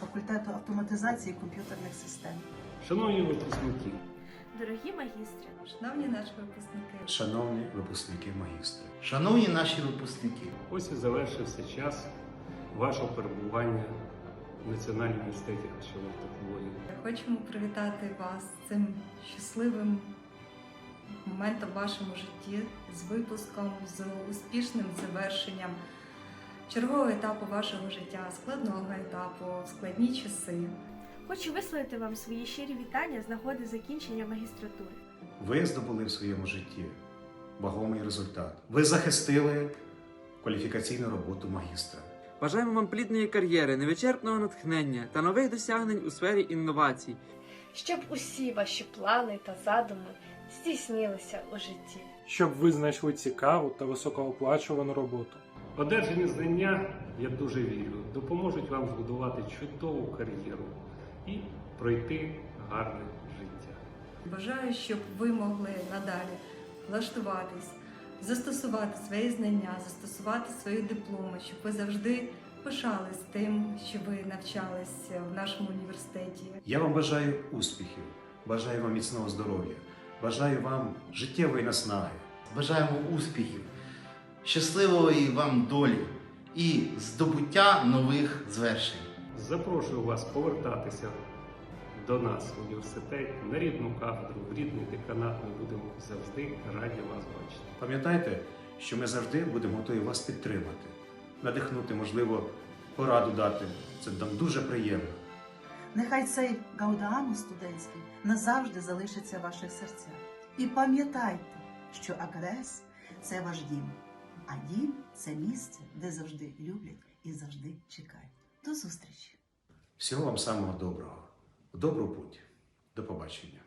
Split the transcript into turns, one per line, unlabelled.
факультету автоматизації комп'ютерних систем.
Шановні випускники,
Дорогі магістри,
Шановні наші випускники,
Шановні випускники магістри,
Шановні наші випускники,
ось і завершився час вашого перебування в Національному університеті харчових технологій.
хочемо привітати вас з цим щасливим моментом в вашому житті, з випуском, з успішним завершенням чергового етапу вашого життя, складного етапу, складні часи.
хочу висловити вам свої щирі вітання з нагоди закінчення магістратури.
ви здобули в своєму житті вагомий результат. Ви захистили кваліфікаційну роботу магістра.
Бажаємо вам плідної кар'єри, невичерпного натхнення та нових досягнень у сфері інновацій.
щоб усі ваші плани та задуми здійснилися у житті.
щоб ви знайшли цікаву та високооплачувану роботу.
Одержані знання, я дуже вірю, допоможуть вам збудувати чудову кар'єру і пройти гарне життя.
Бажаю, щоб ви могли надалі влаштуватись, застосувати свої знання, застосувати свої дипломи, щоб ви завжди пишались тим, що ви навчались в нашому університеті.
Я вам бажаю успіхів, бажаю вам міцного здоров'я, бажаю вам життєвої наснаги.
бажаємо успіхів, щасливої вам долі і здобуття нових звершень.
Запрошую вас повертатися до нас в університет на рідну кафедру, в рідний деканат. Ми будемо завжди раді вас бачити.
Пам'ятайте, що ми завжди будемо готові вас підтримати, надихнути, можливо, пораду дати. Це нам дуже приємно.
Нехай цей гаудеамус студентський назавжди залишиться в ваших серцях. І пам'ятайте, що Агрес це ваш дім, а дім це місце, де завжди люблять і завжди чекають. До зустрічі!
Всього вам самого доброго. В добру путь. До побачення.